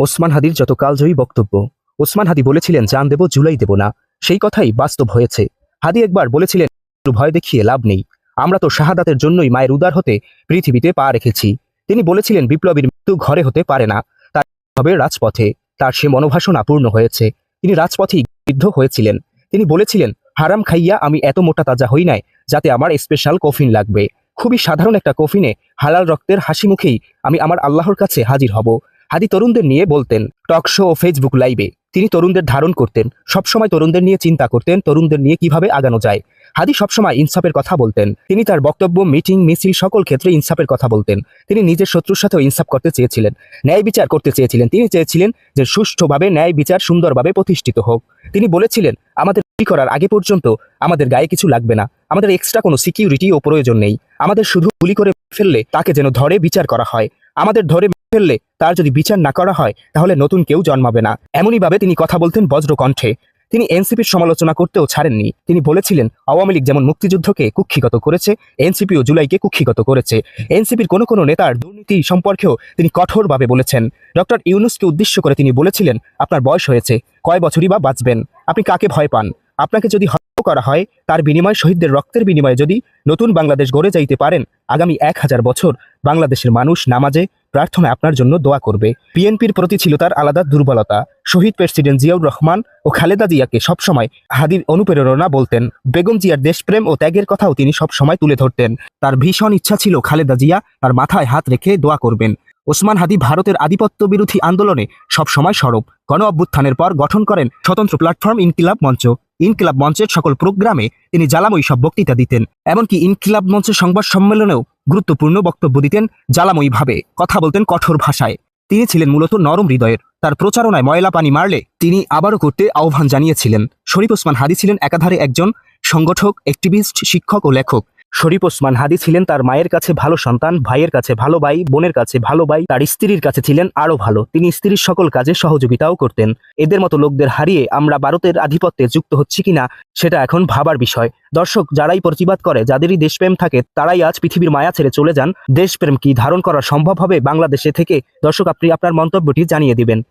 ওসমান হাদির যত কালজয়ী বক্তব্য। ওসমান হাদি বলেছিলেন, জান দেব, জুলাই দেব না। সেই কথাই বাস্তব হয়েছে। হাদি একবার বলেছিলেন ভয় দেখিয়ে লাভ নেই। আমরা তো শাহাদাতের জন্যই মায়ের উদার হতে পৃথিবীতে পা রেখেছি। তিনি বলেছিলেন, বিপ্লবীর মৃত্যু ঘরে হতে পারে না। তার হবে রাজপথে। তার সে মনোভাসনা পূর্ণ হয়েছে। তিনি রাজপথেই বৃদ্ধ হয়েছিলেন। তিনি বলেছিলেন, হারাম খাইয়া আমি এত মোটা তাজা হই নাই, যাতে আমার স্পেশাল কফিন লাগবে। খুবই সাধারণ একটা কফিনে হালাল রক্তের হাসি মুখেই আমি আমার আল্লাহর কাছে হাজির হব। হাদি তরুণদের নিয়ে বলতেন, টক শো ও ফেসবুক লাইভে। তিনি তরুণদের ধারণ করতেন, সবসময় তরুণদের নিয়ে চিন্তা করতেন, তরুণদের নিয়ে কীভাবে আগানো যায়। হাদি সবসময় ইনসাফের কথা বলতেন। তিনি তার বক্তব্য, মিটিং, মিছিল, সকল ক্ষেত্রে ইনসাফের কথা বলতেন। তিনি নিজের শত্রুর সাথেও ইনসাফ করতে চেয়েছিলেন, ন্যায় বিচার করতে চেয়েছিলেন। তিনি চেয়েছিলেন যে সুষ্ঠুভাবে ন্যায় বিচার সুন্দরভাবে প্রতিষ্ঠিত হোক। তিনি বলেছিলেন, আমাদের করার আগে পর্যন্ত আমাদের গায়ে কিছু লাগবে না। আমাদের এক্সট্রা কোনো সিকিউরিটি ও প্রয়োজন নেই। আমাদের শুধু গুলি করে ফেললে তাকে যেন ধরে বিচার করা হয়। আমাদের ধরে ফেললে তার যদি বিচার না করা হয়, তাহলে নতুন কেউ জন্মাবে না। এমনইভাবে তিনি কথা বলতেন বজ্রকণ্ঠে। তিনি এনসিপির সমালোচনা করতেও ছাড়েননি। তিনি বলেছিলেন, আওয়ামী লীগ যেমন মুক্তিযুদ্ধকে কুক্ষিগত করেছে, এনসিপিও জুলাইকে কুক্ষিগত করেছে। এনসিপির কোনো কোনো নেতার দুর্নীতি সম্পর্কেও তিনি কঠোরভাবে বলেছেন। ডক্টর ইউনুসকে উদ্দেশ্য করে তিনি বলেছিলেন, আপনার বয়স হয়েছে, কয় বছরই বা বাঁচবেন। আপনি কাকে ভয় পান? আপনাকে যদি করা হয়, তার বিনিময় শহীদদের রক্তের বিনিময়ে যদি নতুন বাংলাদেশ গড়ে যাইতে পারেন, আগামী এক হাজার বছর বাংলাদেশের মানুষ নামাজে প্রার্থনা আপনার জন্য দোয়া করবে। বিএনপির প্রতি ছিল তার আলাদা দুর্বলতা। শহীদ প্রেসিডেন্ট জিয়াউর রহমান ও খালেদা জিয়াকে সবসময় হাদির অনুপ্রেরণা বলতেন। বেগম জিয়ার দেশপ্রেম ও ত্যাগের কথাও তিনি সবসময় তুলে ধরতেন। তার ভীষণ ইচ্ছা ছিল খালেদা জিয়া তার মাথায় হাত রেখে দোয়া করবেন। ওসমান হাদি ভারতের আধিপত্য বিরোধী আন্দোলনে সবসময় সরব। গণ অভ্যুত্থানের পর গঠন করেন স্বতন্ত্র প্ল্যাটফর্ম ইনকিলাব মঞ্চ। ইনকিলাব মঞ্চের সকল প্রোগ্রামে তিনি জ্বালাময়ী সব বক্তৃতা দিতেন, এমনকি ইনকিলাব মঞ্চের সংবাদ সম্মেলনেও গুরুত্বপূর্ণ বক্তব্য দিতেন জ্বালাময়ীভাবে। কথা বলতেন কঠোর ভাষায়। তিনি ছিলেন মূলত নরম হৃদয়ের। তার প্রচারণায় ময়লা পানি মারলে তিনি আবারও করতে আহ্বান জানিয়েছিলেন। শরীফ ওসমান হাদি ছিলেন একাধারে একজন সংগঠক অ্যাক্টিভিস্ট শিক্ষক ও লেখক। শরীফ ওসমান হাদি ছিলেন তার মায়ের কাছে ভালো সন্তান, ভাইয়ের কাছে ভালো ভাই, বোনের কাছে ভালো ভাই, তার স্ত্রীর কাছে ছিলেন আরও ভালো। তিনি স্ত্রীর সকল কাজে সহযোগিতাও করতেন। এদের মতো লোকদের হারিয়ে আমরা ভারতের আধিপত্যে যুক্ত হচ্ছি কিনা, সেটা এখন ভাবার বিষয়। দর্শক, যারাই প্রতিবাদ করে, যাদেরই দেশপ্রেম থাকে, তারাই আজ পৃথিবীর মায়া ছেড়ে চলে যান। দেশপ্রেম কি ধারণ করা সম্ভব হবে বাংলাদেশে থেকে? দর্শক, আপনি আপনার মন্তব্যটি জানিয়ে দিবেন।